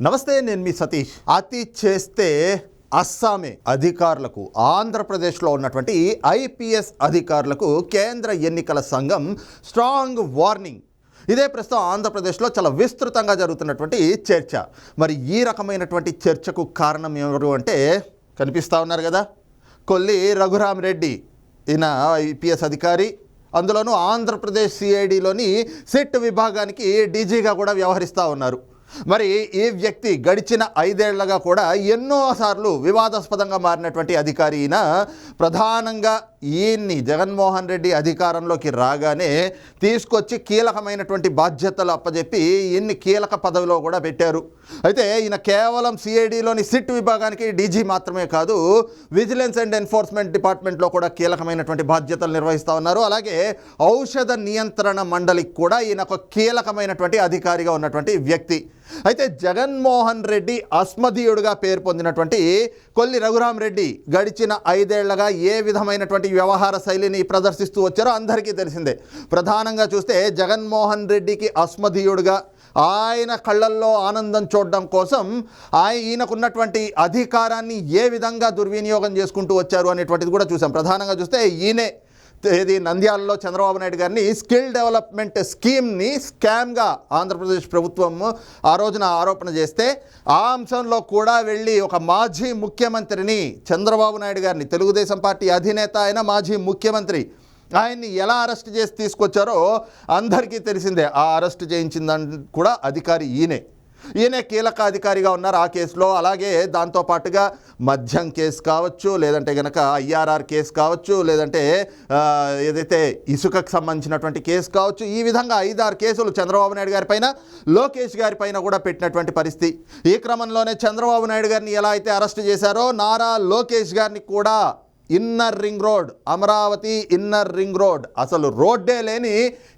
నమస్తే నేను మీ సతీష్. అతి చేస్తే అస్సామే అధికారులకు ఆంధ్రప్రదేశ్లో ఉన్నటువంటి ఐపీఎస్ అధికారులకు కేంద్ర ఎన్నికల సంఘం స్ట్రాంగ్ వార్నింగ్. ఇదే ప్రస్తుతం ఆంధ్రప్రదేశ్లో చాలా విస్తృతంగా జరుగుతున్నటువంటి చర్చ. మరి ఈ రకమైనటువంటి చర్చకు కారణం ఎవరు అంటే కనిపిస్తూ ఉన్నారు కదా కొల్లి రఘురామ్ రెడ్డి. ఈయన ఐపీఎస్ అధికారి. అందులోనూ ఆంధ్రప్రదేశ్ సిఐడిలోని సిట్ విభాగానికి డీజీగా కూడా వ్యవహరిస్తూ ఉన్నారు. మరి ఈ వ్యక్తి గడిచిన ఐదేళ్ళగా కూడా ఎన్నోసార్లు వివాదాస్పదంగా మారినటువంటి అధికారి ఈయన ప్రధానంగా ఈయన్ని జగన్మోహన్ రెడ్డి అధికారంలోకి రాగానే తీసుకొచ్చి కీలకమైనటువంటి బాధ్యతలు అప్పజెప్పి ఈయన్ని కీలక పదవిలో కూడా పెట్టారు. అయితే ఈయన కేవలం సిఐడిలోని సిట్ విభాగానికి డీజీ మాత్రమే కాదు విజిలెన్స్ అండ్ ఎన్ఫోర్స్మెంట్ డిపార్ట్మెంట్లో కూడా కీలకమైనటువంటి బాధ్యతలు నిర్వహిస్తూ ఉన్నారు. అలాగే ఔషధ నియంత్రణ మండలికి కూడా ఈయన ఒక కీలకమైనటువంటి అధికారిగా ఉన్నటువంటి వ్యక్తి. అయితే జగన్మోహన్ రెడ్డి అస్మదీయుడుగా పేరు పొందినటువంటి కొల్లి రఘురామ్ రెడ్డి గడిచిన ఐదేళ్ళగా ఏ విధమైనటువంటి వ్యవహార శైలిని ప్రదర్శిస్తూ వచ్చారో అందరికీ తెలిసిందే. ప్రధానంగా చూస్తే జగన్మోహన్ రెడ్డికి అస్మదీయుడుగా ఆయన కళ్ళల్లో ఆనందం చూడడం కోసం ఆయన ఈయనకున్నటువంటి అధికారాన్ని ఏ విధంగా దుర్వినియోగం చేసుకుంటూ వచ్చారు అనేటువంటిది కూడా చూసాం. ప్రధానంగా చూస్తే ఈయనే ఇది నంద్యాలలో చంద్రబాబు నాయుడు గారిని స్కిల్ డెవలప్మెంట్ స్కీమ్ని స్కామ్గా ఆంధ్రప్రదేశ్ ప్రభుత్వం ఆ రోజున ఆరోపణ చేస్తే ఆ అంశంలో కూడా వెళ్ళి ఒక మాజీ ముఖ్యమంత్రిని చంద్రబాబు నాయుడు గారిని తెలుగుదేశం పార్టీ అధినేత అయిన మాజీ ముఖ్యమంత్రి ఆయన్ని ఎలా అరెస్ట్ చేసి తీసుకొచ్చారో అందరికీ తెలిసిందే. ఆ అరెస్ట్ చేయించిందని కూడా అధికారి ఈయనే. ఈయనే కీలక అధికారిగా ఉన్నారు ఆ కేసులో. అలాగే దాంతోపాటుగా మద్యం కేసు కావచ్చు లేదంటే గనక ఐఆర్ఆర్ కేసు కావచ్చు లేదంటే ఏదైతే ఇసుకకు సంబంధించినటువంటి కేసు కావచ్చు ఈ విధంగా ఐదారు కేసులు చంద్రబాబు నాయుడు గారి పైన లోకేష్ గారి పైన కూడా పెట్టినటువంటి పరిస్థితి. ఈ క్రమంలోనే చంద్రబాబు నాయుడు గారిని ఎలా అయితే అరెస్ట్ చేశారో నారా లోకేష్ గారిని కూడా inner ring road Amaravati inner ring road. అసలు రోడ్డే లేని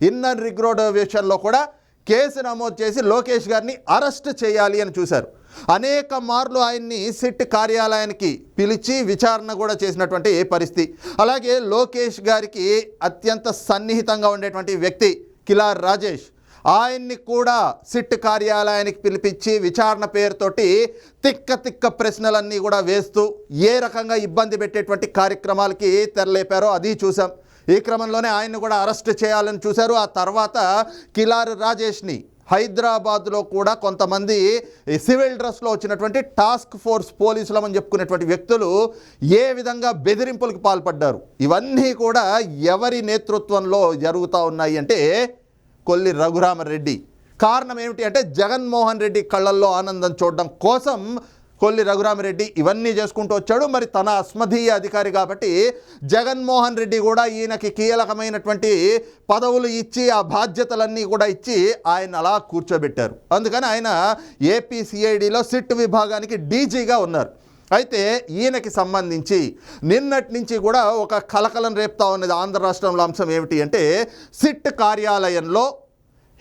ఇన్నర్ రింగ్ రోడ్ విషయంలో కూడా కేసు నమోదు చేసి లోకేష్ గారిని అరెస్ట్ చేయాలి అని చూశారు. అనేక మార్లు ఆయన్ని సిట్ కార్యాలయానికి పిలిచి విచారణ కూడా చేసినటువంటి పరిస్థితి? అలాగే లోకేష్ గారికి అత్యంత సన్నిహితంగా ఉండేటువంటి వ్యక్తి కిలార్ రాజేష్ ఆయన్ని కూడా సిట్ కార్యాలయానికి పిలిపించి విచారణ పేరుతోటి తిక్క తిక్క ప్రశ్నలన్నీ కూడా వేస్తూ ఏ రకంగా ఇబ్బంది పెట్టేటువంటి కార్యక్రమాలకి తెరలేపారో అది చూసాం ఈ క్రమంలోనే ఆయన్ని కూడా అరెస్ట్ చేయాలని చూశారు. ఆ తర్వాత కిలారి రాజేష్ని హైదరాబాద్లో కూడా కొంతమంది సివిల్ డ్రెస్లో వచ్చినటువంటి టాస్క్ ఫోర్స్ పోలీసులమని చెప్పుకునేటువంటి వ్యక్తులు ఏ విధంగా బెదిరింపులకు పాల్పడ్డారు? ఇవన్నీ కూడా ఎవరి నేతృత్వంలో జరుగుతూ ఉన్నాయి అంటే కొల్లి రఘురామరెడ్డి. కారణం ఏమిటి అంటే జగన్మోహన్ రెడ్డి కళ్ళల్లో ఆనందం చూడడం కోసం కొల్లి రఘురామరెడ్డి ఇవన్నీ చేసుకుంటూ వచ్చాడు. మరి తన అస్మధీయ అధికారి కాబట్టి జగన్మోహన్ రెడ్డి కూడా ఈయనకి కీలకమైనటువంటి పదవులు ఇచ్చి ఆ బాధ్యతలన్నీ కూడా ఇచ్చి ఆయన అలా కూర్చోబెట్టారు. అందుకని ఆయన ఏపీసీఐడిలో సిట్ విభాగానికి డీజీగా ఉన్నారు. అయితే ఈయనకి సంబంధించి నిన్నటి నుంచి కూడా ఒక కలకలం రేపుతా ఉన్నది ఆంధ్ర రాష్ట్రంలో అంశం ఏమిటి అంటే సిట్ కార్యాలయంలో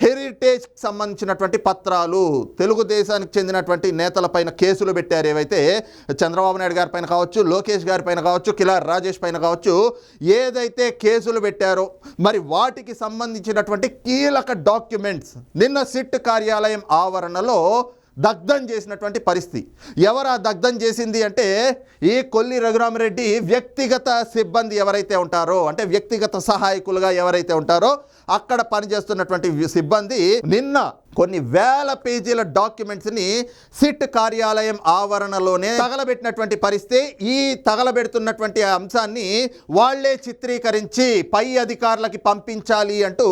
హెరిటేజ్కి సంబంధించినటువంటి పత్రాలు తెలుగుదేశానికి చెందినటువంటి నేతలపైన కేసులు పెట్టారు. ఏవైతే చంద్రబాబు నాయుడు గారి పైన కావచ్చు లోకేష్ గారి పైన కావచ్చు కిలార్ రాజేష్ పైన కావచ్చు ఏదైతే కేసులు పెట్టారో మరి వాటికి సంబంధించినటువంటి కీలక డాక్యుమెంట్స్. నిన్న సిట్ కార్యాలయం ఆవరణలో దగ్ధం చేసినటువంటి పరిస్థితి. ఎవరు ఆ దగ్ధం చేసింది అంటే ఈ కొల్లి రఘురామరెడ్డి వ్యక్తిగత సిబ్బంది ఎవరైతే ఉంటారో అంటే వ్యక్తిగత సహాయకులుగా ఎవరైతే ఉంటారో అక్కడ పనిచేస్తున్నటువంటి సిబ్బంది నిన్న కొన్ని వేల పేజీల డాక్యుమెంట్స్ని సిట్ కార్యాలయం ఆవరణలోనే తగలబెట్టినటువంటి పరిస్థితి. ఈ తగలబెడుతున్నటువంటి అంశాన్ని వాళ్ళే చిత్రీకరించి పై అధికారులకి పంపించాలి అంటూ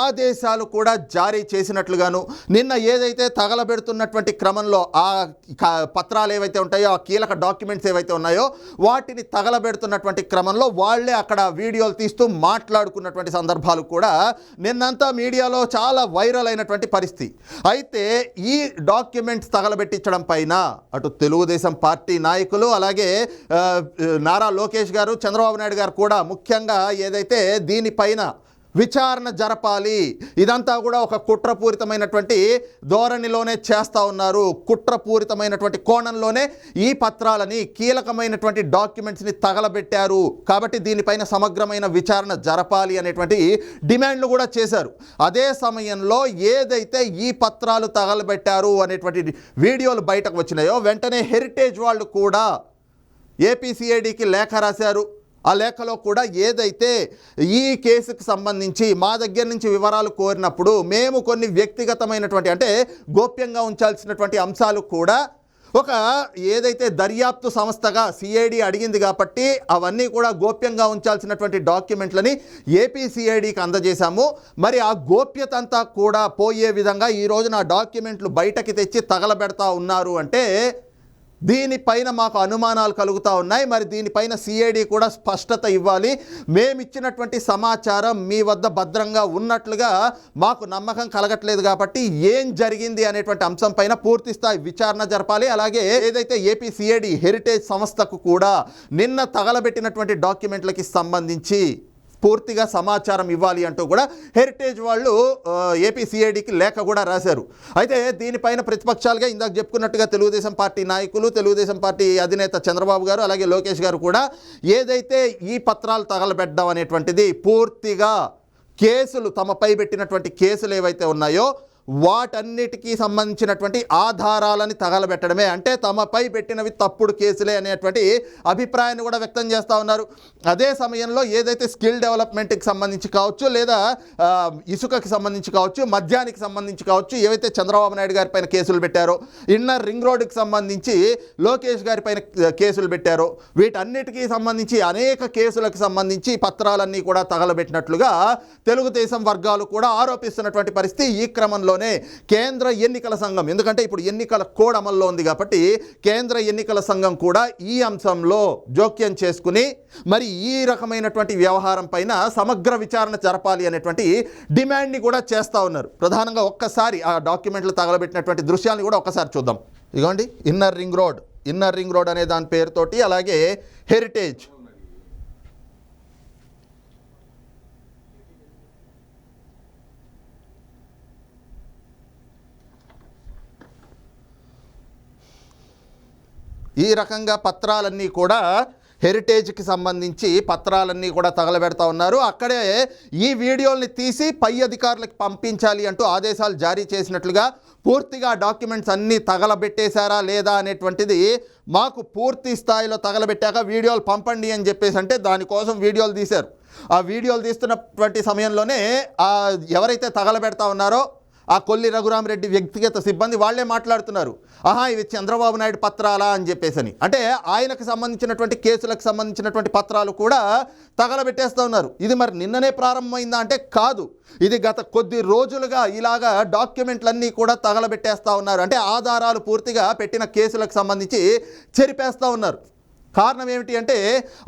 ఆదేశాలు కూడా జారీ చేసినట్లుగాను. నిన్న ఏదైతే తగలబెడుతున్నటువంటి క్రమంలో ఆ పత్రాలు ఏవైతే ఉంటాయో ఆ కీలక డాక్యుమెంట్స్ ఏవైతే ఉన్నాయో వాటిని తగలబెడుతున్నటువంటి క్రమంలో వాళ్ళే అక్కడ వీడియోలు తీస్తూ మాట్లాడుకున్నటువంటి సందర్భాలు కూడా నిన్నంతా మీడియాలో చాలా వైరల్ అయినటువంటి పరిస్థితి. అయితే ఈ డాక్యుమెంట్స్ తగలబెట్టించడం పైన అటు తెలుగుదేశం పార్టీ నాయకులు అలాగే నారా లోకేష్ గారు చంద్రబాబు నాయుడు గారు కూడా ముఖ్యంగా ఏదైతే దీనిపైన విచారణ జరపాలి. ఇదంతా కూడా ఒక కుట్రపూరితమైనటువంటి ధోరణిలోనే చేస్తూ ఉన్నారు. కుట్రపూరితమైనటువంటి కోణంలోనే ఈ పత్రాలని కీలకమైనటువంటి డాక్యుమెంట్స్ని తగలబెట్టారు. కాబట్టి దీనిపైన సమగ్రమైన విచారణ జరపాలి అనేటువంటి డిమాండ్లు కూడా చేశారు. అదే సమయంలో ఏదైతే ఈ పత్రాలు తగలబెట్టారు అనేటువంటి వీడియోలు బయటకు వచ్చినాయో వెంటనే హెరిటేజ్ వాళ్ళు కూడా ఏపీసీఐడికి లేఖ రాశారు. ఆ లేఖలో కూడా ఏదైతే ఈ కేసుకు సంబంధించి మా దగ్గర నుంచి వివరాలు కోరినప్పుడు మేము కొన్ని వ్యక్తిగతమైనటువంటి అంటే గోప్యంగా ఉంచాల్సినటువంటి అంశాలు కూడా ఒక ఏదైతే దర్యాప్తు సంస్థగా సిఐడి అడిగింది కాబట్టి అవన్నీ కూడా గోప్యంగా ఉంచాల్సినటువంటి డాక్యుమెంట్లని ఏపీ సిఐడికి అందజేశాము. మరి ఆ గోప్యత అంతా కూడా పోయే విధంగా ఈ రోజున డాక్యుమెంట్లు బయటకి తెచ్చి తగలబెడతా ఉన్నారు అంటే దీనిపైన మాకు అనుమానాలు కలుగుతూ ఉన్నాయి. మరి దీనిపైన సిఐడి కూడా స్పష్టత ఇవ్వాలి. మేమిచ్చినటువంటి సమాచారం మీ వద్ద భద్రంగా ఉన్నట్లుగా మాకు నమ్మకం కలగట్లేదు కాబట్టి ఏం జరిగింది అనేటువంటి అంశం పైన పూర్తి స్థాయి విచారణ జరపాలి. అలాగే ఏదైతే ఏపీ సిఐడి హెరిటేజ్ సంస్థకు కూడా నిన్న తగలబెట్టినటువంటి డాక్యుమెంట్లకి సంబంధించి పూర్తిగా సమాచారం ఇవ్వాలి అంటూ కూడా హెరిటేజ్ వాళ్ళు ఆ, ఏపీ సిఐడికి లేఖ కూడా రాశారు. అయితే దీనిపైన ప్రతిపక్షాలుగా ఇందాక చెప్పుకున్నట్టుగా తెలుగుదేశం పార్టీ నాయకులు తెలుగుదేశం పార్టీ అధినేత చంద్రబాబు గారు అలాగే లోకేష్ గారు కూడా ఏదైతే ఈ పత్రాలు తగలబెట్టడం అనేటువంటిది పూర్తిగా కేసులు తమపై పెట్టినటువంటి కేసులు ఏవైతే ఉన్నాయో వాటన్నిటికీ సంబంధించినటువంటి ఆధారాలని తగలబెట్టడమే. అంటే తమపై పెట్టినవి తప్పుడు కేసులే అనేటువంటి అభిప్రాయాన్ని కూడా వ్యక్తం చేస్తూ ఉన్నారు. అదే సమయంలో ఏదైతే స్కిల్ డెవలప్మెంట్కి సంబంధించి కావచ్చు లేదా ఇసుకకి సంబంధించి కావచ్చు మద్యానికి సంబంధించి కావచ్చు ఏవైతే చంద్రబాబు నాయుడు గారి పైన కేసులు పెట్టారో ఇన్నర్ రింగ్ రోడ్డుకి సంబంధించి లోకేష్ గారి పైన కేసులు పెట్టారో వీటన్నిటికీ సంబంధించి అనేక కేసులకు సంబంధించి పత్రాలన్నీ కూడా తగలబెట్టినట్లుగా తెలుగుదేశం వర్గాలు కూడా ఆరోపిస్తున్నటువంటి పరిస్థితి ఈ క్రమంలో క్రమంలోనే కేంద్ర ఎన్నికల సంఘం. ఎందుకంటే ఇప్పుడు ఎన్నికల కోడ్ అమల్లో ఉంది కాబట్టి కేంద్ర ఎన్నికల సంఘం కూడా ఈ అంశంలో జోక్యం చేసుకుని మరి ఈ రకమైనటువంటి వ్యవహారం పైన సమగ్ర విచారణ జరపాలి అనేటువంటి డిమాండ్ని కూడా చేస్తూ ఉన్నారు. ప్రధానంగా ఒక్కసారి ఆ డాక్యుమెంట్లు తగలబెట్టినటువంటి దృశ్యాన్ని కూడా ఒక్కసారి చూద్దాం. ఇదిగోండి inner ring road. Inner ring road అనే దాని పేరుతోటి అలాగే హెరిటేజ్. ఈ రకంగా పత్రాలన్నీ కూడా హెరిటేజ్కి సంబంధించి పత్రాలన్నీ కూడా తగలబెడతా ఉన్నారు. అక్కడే ఈ వీడియోల్ని తీసి పై అధికారులకు పంపించాలి అంటూ ఆదేశాలు జారీ చేసినట్లుగా పూర్తిగా డాక్యుమెంట్స్ అన్నీ తగలబెట్టేశారా లేదా అనేటువంటిది మాకు పూర్తి స్థాయిలో తగలబెట్టాక వీడియోలు పంపండి అని చెప్పేసి అంటే దానికోసం వీడియోలు తీశారు. ఆ వీడియోలు తీస్తున్నటువంటి సమయంలోనే ఎవరైతే తగలబెడతా ఉన్నారో ఆ కొల్లి రఘురామరెడ్డి వ్యక్తిగత సిబ్బంది వాళ్ళే మాట్లాడుతున్నారు. ఆహా ఇవి చంద్రబాబు నాయుడు పత్రాలా అని చెప్పేసి అంటే ఆయనకు సంబంధించినటువంటి కేసులకు సంబంధించినటువంటి పత్రాలు కూడా తగలబెట్టేస్తూ ఉన్నారు. ఇది మరి నిన్ననే ప్రారంభమైందా అంటే కాదు. ఇది గత కొద్ది రోజులుగా ఇలాగా డాక్యుమెంట్లన్నీ కూడా తగలబెట్టేస్తూ ఉన్నారు. అంటే ఆధారాలు పూర్తిగా పెట్టిన కేసులకు సంబంధించి చెరిపేస్తూ ఉన్నారు. కారణం ఏమిటి అంటే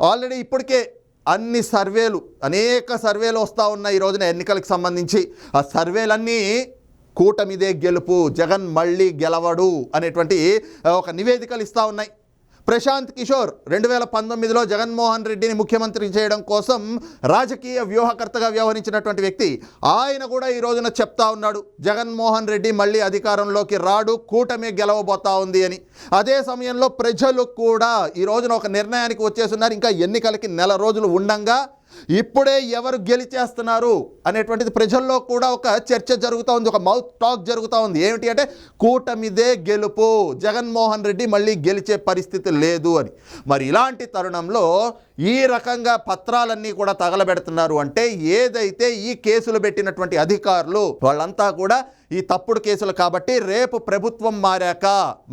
ఆల్రెడీ ఇప్పటికే అన్ని సర్వేలు అనేక సర్వేలు వస్తూ ఉన్నాయి ఈ రోజున ఎన్నికలకు సంబంధించి. ఆ సర్వేలన్నీ కూటమిదే గెలుపు జగన్ మళ్ళీ గెలవడు అనేటువంటి ఒక నివేదికలు ఇస్తూ ఉన్నాయి. ప్రశాంత్ కిషోర్ రెండు వేల పంతొమ్మిదిలో జగన్మోహన్ రెడ్డిని ముఖ్యమంత్రి చేయడం కోసం రాజకీయ వ్యూహకర్తగా వ్యవహరించినటువంటి వ్యక్తి. ఆయన కూడా ఈ రోజున చెప్తా ఉన్నాడు జగన్మోహన్ రెడ్డి మళ్ళీ అధికారంలోకి రాడు కూటమి గెలవబోతా ఉంది అని. అదే సమయంలో ప్రజలు కూడా ఈ రోజున ఒక నిర్ణయానికి వచ్చేస్తున్నారు. ఇంకా ఎన్నికలకి నెల రోజులు ఉండంగా ఇప్పుడే ఎవరు గెలిచేస్తున్నారు అనేటువంటిది ప్రజల్లో కూడా ఒక చర్చ జరుగుతూ ఉంది ఒక మౌత్ టాక్ జరుగుతూ ఉంది. ఏమిటి అంటే కూటమిదే గెలుపు. జగన్మోహన్ రెడ్డి మళ్ళీ గెలిచే పరిస్థితి లేదు అని. మరి ఇలాంటి తరుణంలో ఈ రకంగా పత్రాలన్నీ కూడా తగలబెడుతున్నారు అంటే ఏదైతే ఈ కేసులు పెట్టినటువంటి అధికారులు వాళ్ళంతా కూడా ఈ తప్పుడు కేసులు కాబట్టి రేపు ప్రభుత్వం మారాక.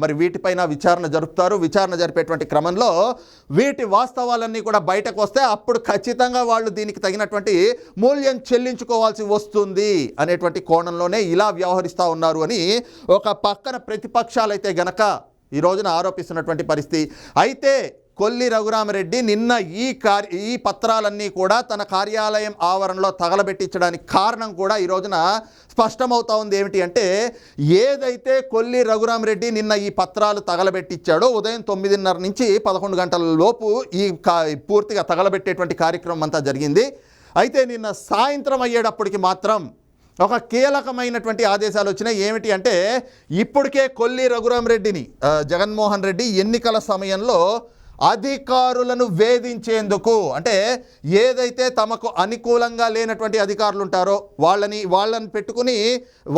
మరి వీటిపైన విచారణ జరుపుతారు. విచారణ జరిపేటువంటి క్రమంలో వీటి వాస్తవాలన్నీ కూడా బయటకు వస్తే అప్పుడు ఖచ్చితంగా వాళ్ళు దీనికి తగినటువంటి మూల్యం చెల్లించుకోవాల్సి వస్తుంది అనేటువంటి కోణంలోనే ఇలా వ్యవహరిస్తూ ఉన్నారు అని ఒక పక్కన ప్రతిపక్షాలైతే గనక ఈ రోజున ఆరోపిస్తున్నటువంటి పరిస్థితి. అయితే కొల్లి రఘురామరెడ్డి నిన్న ఈ కార్ ఈ పత్రాలన్నీ కూడా తన కార్యాలయం ఆవరణలో తగలబెట్టించడానికి కారణం కూడా ఈ రోజున స్పష్టమవుతా ఉంది. ఏమిటి అంటే ఏదైతే కొల్లి రఘురామరెడ్డి నిన్న ఈ పత్రాలు తగలబెట్టించాడో ఉదయం తొమ్మిదిన్నర నుంచి పదకొండు గంటల లోపు ఈ కా పూర్తిగా తగలబెట్టేటువంటి కార్యక్రమం అంతా జరిగింది. అయితే నిన్న సాయంత్రం అయ్యేటప్పటికి మాత్రం ఒక కీలకమైనటువంటి ఆదేశాలు వచ్చినాయి. ఏమిటి అంటే ఇప్పటికే కొల్లి రఘురామరెడ్డిని జగన్మోహన్ రెడ్డి ఎన్నికల సమయంలో అధికారులను వేధించేందుకు అంటే ఏదైతే తమకు అనుకూలంగా లేనటువంటి అధికారులు ఉంటారో వాళ్ళని వాళ్ళని పెట్టుకుని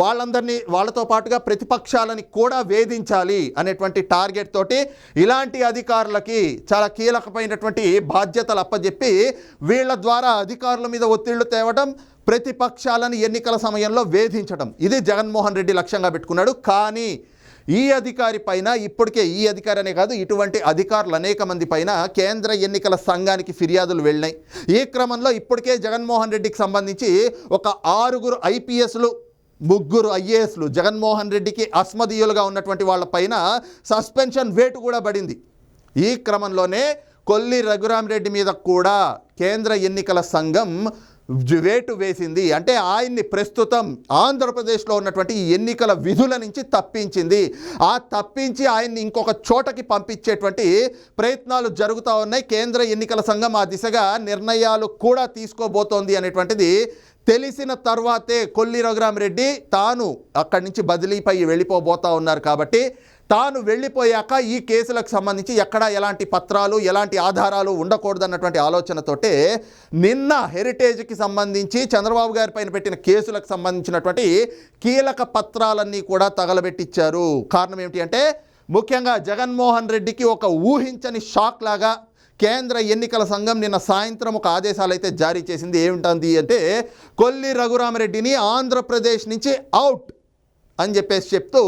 వాళ్ళందరినీ వాళ్ళతో పాటుగా ప్రతిపక్షాలని కూడా వేధించాలి అనేటువంటి టార్గెట్ తోటి ఇలాంటి అధికారులకి చాలా కీలకమైనటువంటి బాధ్యతలు అప్పజెప్పి వీళ్ళ ద్వారా అధికారుల మీద ఒత్తిళ్ళు తేవడం ప్రతిపక్షాలను ఎన్నికల సమయంలో వేధించడం ఇది జగన్మోహన్ రెడ్డి లక్ష్యంగా పెట్టుకున్నాడు. కానీ ఈ అధికారి పైన ఇప్పటికే ఈ అధికారి అనే కాదు ఇటువంటి అధికారులు అనేక మంది పైన కేంద్ర ఎన్నికల సంఘానికి ఫిర్యాదులు వెళ్ళినాయి. ఈ క్రమంలో ఇప్పటికే జగన్మోహన్ రెడ్డికి సంబంధించి ఒక ఆరుగురు ఐపీఎస్లు ముగ్గురు ఐఏఎస్లు జగన్మోహన్ రెడ్డికి అస్మదీయులుగా ఉన్నటువంటి వాళ్ళ పైన సస్పెన్షన్ వేటు కూడా పడింది. ఈ క్రమంలోనే కొల్లి రఘురామరెడ్డి మీద కూడా కేంద్ర ఎన్నికల సంఘం వేటు వేసింది. అంటే ఆయన్ని ప్రస్తుతం ఆంధ్రప్రదేశ్లో ఉన్నటువంటి ఎన్నికల విధుల నుంచి తప్పించింది. ఆ తప్పించి ఆయన్ని ఇంకొక చోటకి పంపించేటువంటి ప్రయత్నాలు జరుగుతూ ఉన్నాయి. కేంద్ర ఎన్నికల సంఘం ఆ దిశగా నిర్ణయాలు కూడా తీసుకోబోతోంది అనేటువంటిది తెలిసిన తర్వాతే కొల్లి రఘురామరెడ్డి తాను అక్కడి నుంచి బదిలీపై వెళ్ళిపోబోతా ఉన్నారు కాబట్టి తాను వెళ్ళిపోయాక ఈ కేసులకు సంబంధించి ఎక్కడ ఎలాంటి పత్రాలు ఎలాంటి ఆధారాలు ఉండకూడదన్నటువంటి ఆలోచనతోటే నిన్న హెరిటేజ్కి సంబంధించి చంద్రబాబు గారి పైన పెట్టిన కేసులకు సంబంధించినటువంటి కీలక పత్రాలన్నీ కూడా తగలబెట్టించారు కారణం ఏమిటి అంటే ముఖ్యంగా జగన్మోహన్ రెడ్డికి ఒక ఊహించని షాక్ లాగా కేంద్ర ఎన్నికల సంఘం నిన్న సాయంత్రం ఒక ఆదేశాలు అయితే జారీ చేసింది. ఏమిటంది అంటే కొల్లి రఘురామరెడ్డిని ఆంధ్రప్రదేశ్ నుంచి అవుట్ అని చెప్పేసి చెప్తూ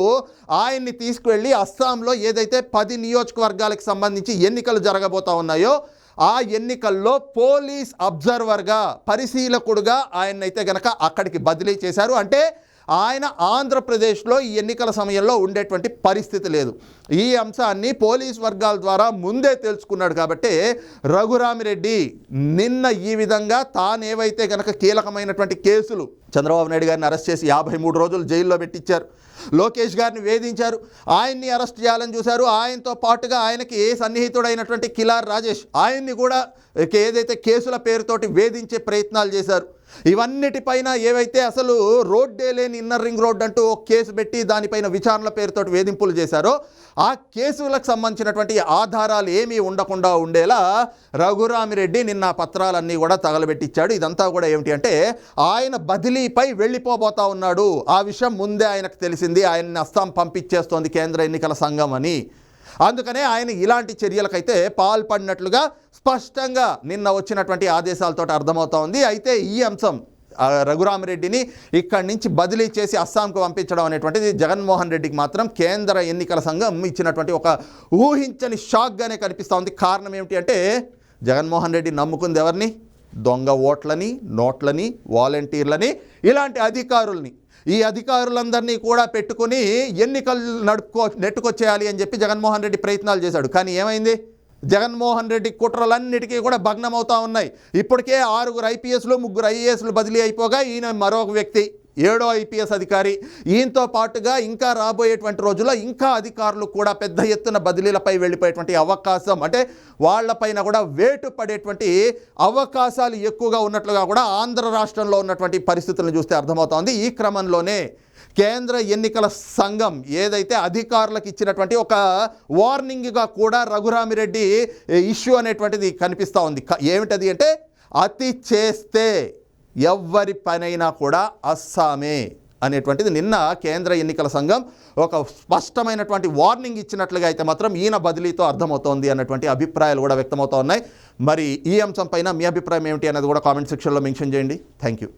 ఆయన్ని తీసుకువెళ్ళి అస్సాంలో ఏదైతే పది నియోజకవర్గాలకు సంబంధించి ఎన్నికలు జరగబోతా ఉన్నాయో ఆ ఎన్నికల్లో పోలీస్ అబ్జర్వర్గా పరిశీలకుడుగా ఆయన్నైతే గనక అక్కడికి బదిలీ చేశారు. అంటే ఆయన ఆంధ్రప్రదేశ్లో ఈ ఎన్నికల సమయంలో ఉండేటువంటి పరిస్థితి లేదు. ఈ అంశాన్ని పోలీస్ వర్గాల ద్వారా ముందే తెలుసుకున్నాడు కాబట్టి రఘురామిరెడ్డి నిన్న ఈ విధంగా తానేవైతే కనుక కీలకమైనటువంటి కేసులు చంద్రబాబు నాయుడు గారిని అరెస్ట్ చేసి యాభై మూడు రోజులు జైల్లో పెట్టించారు. లోకేష్ గారిని వేధించారు. ఆయన్ని అరెస్ట్ చేయాలని చూశారు. ఆయనతో పాటుగా ఆయనకి ఏ సన్నిహితుడైనటువంటి కిలార్ రాజేష్ ఆయన్ని కూడా ఏదైతే కేసుల పేరుతోటి వేధించే ప్రయత్నాలు చేశారు. ఇవన్నిటిపైన ఏవైతే అసలు రోడ్డే లేని ఇన్నర్ రింగ్ రోడ్ అంటూ ఒక కేసు పెట్టి దానిపైన విచారణల పేరుతో వేధింపులు చేశారో ఆ కేసులకు సంబంధించినటువంటి ఆధారాలు ఏమీ ఉండకుండా ఉండేలా రఘురామిరెడ్డి నిన్న పత్రాలన్నీ కూడా తగలబెట్టించాడు. ఇదంతా కూడా ఏమిటి అంటే ఆయన బదిలీపై వెళ్ళిపోబోతా ఉన్నాడు. ఆ విషయం ముందే ఆయనకు తెలిసింది. ఆయన్ని అస్సాం పంపించేస్తోంది కేంద్ర ఎన్నికల సంఘం అని. అందుకనే ఆయన ఇలాంటి చర్యలకైతే పాల్పడినట్లుగా స్పష్టంగా నిన్న వచ్చినటువంటి ఆదేశాలతో అర్థమవుతా ఉంది. అయితే ఈ అంశం రఘురామరెడ్డిని ఇక్కడి నుంచి బదిలీ చేసి అస్సాంకు పంపించడం అనేటువంటిది జగన్మోహన్ రెడ్డికి మాత్రం కేంద్ర ఎన్నికల సంఘం ఇచ్చినటువంటి ఒక ఊహించని షాక్గానే కనిపిస్తూ ఉంది. కారణం ఏమిటి అంటే జగన్మోహన్ రెడ్డి నమ్ముకుంది ఎవరిని? దొంగ ఓట్లని నోట్లని వాలంటీర్లని ఇలాంటి అధికారుల్ని. ఈ అధికారులందరినీ కూడా పెట్టుకుని ఎన్నికలు నడుపుకో నెట్టుకొచ్చేయాలి అని చెప్పి జగన్మోహన్ రెడ్డి ప్రయత్నాలు చేశాడు. కానీ ఏమైంది? జగన్మోహన్ రెడ్డి కుట్రలన్నిటికీ కూడా భగ్నమవుతా ఉన్నాయి. ఇప్పటికే ఆరుగురు ఐపీఎస్లు ముగ్గురు ఐఏఎస్లు బదిలీ అయిపోగా ఈయన మరొక వ్యక్తి. ఏడో ఐపీఎస్ అధికారి. ఈయనతో పాటుగా ఇంకా రాబోయేటువంటి రోజుల్లో ఇంకా అధికారులు కూడా పెద్ద ఎత్తున బదిలీలపై వెళ్ళిపోయేటువంటి అవకాశం. అంటే వాళ్ళపైన కూడా వేటు పడేటువంటి అవకాశాలు ఎక్కువగా ఉన్నట్లుగా కూడా ఆంధ్ర రాష్ట్రంలో ఉన్నటువంటి పరిస్థితులను చూస్తే అర్థమవుతోంది. ఈ క్రమంలోనే కేంద్ర ఎన్నికల సంఘం ఏదైతే అధికారులకు ఇచ్చినటువంటి ఒక వార్నింగ్గా కూడా రఘురామిరెడ్డి ఇష్యూ అనేటువంటిది కనిపిస్తూ ఉంది. ఏమిటది అంటే అతి చేస్తే ఎవ్వరి పనైనా కూడా అస్సామే అనేటువంటిది నిన్న కేంద్ర ఎన్నికల సంఘం ఒక స్పష్టమైనటువంటి వార్నింగ్ ఇచ్చినట్లుగా అయితే మాత్రం ఈయన బదిలీతో అర్థమవుతోంది అన్నటువంటి అభిప్రాయాలు కూడా వ్యక్తమవుతూ ఉన్నాయి. మరి ఈ అంశం పైన మీ అభిప్రాయం ఏమిటి అనేది కూడా కామెంట్ సెక్షన్లో మెన్షన్ చేయండి. Thank you.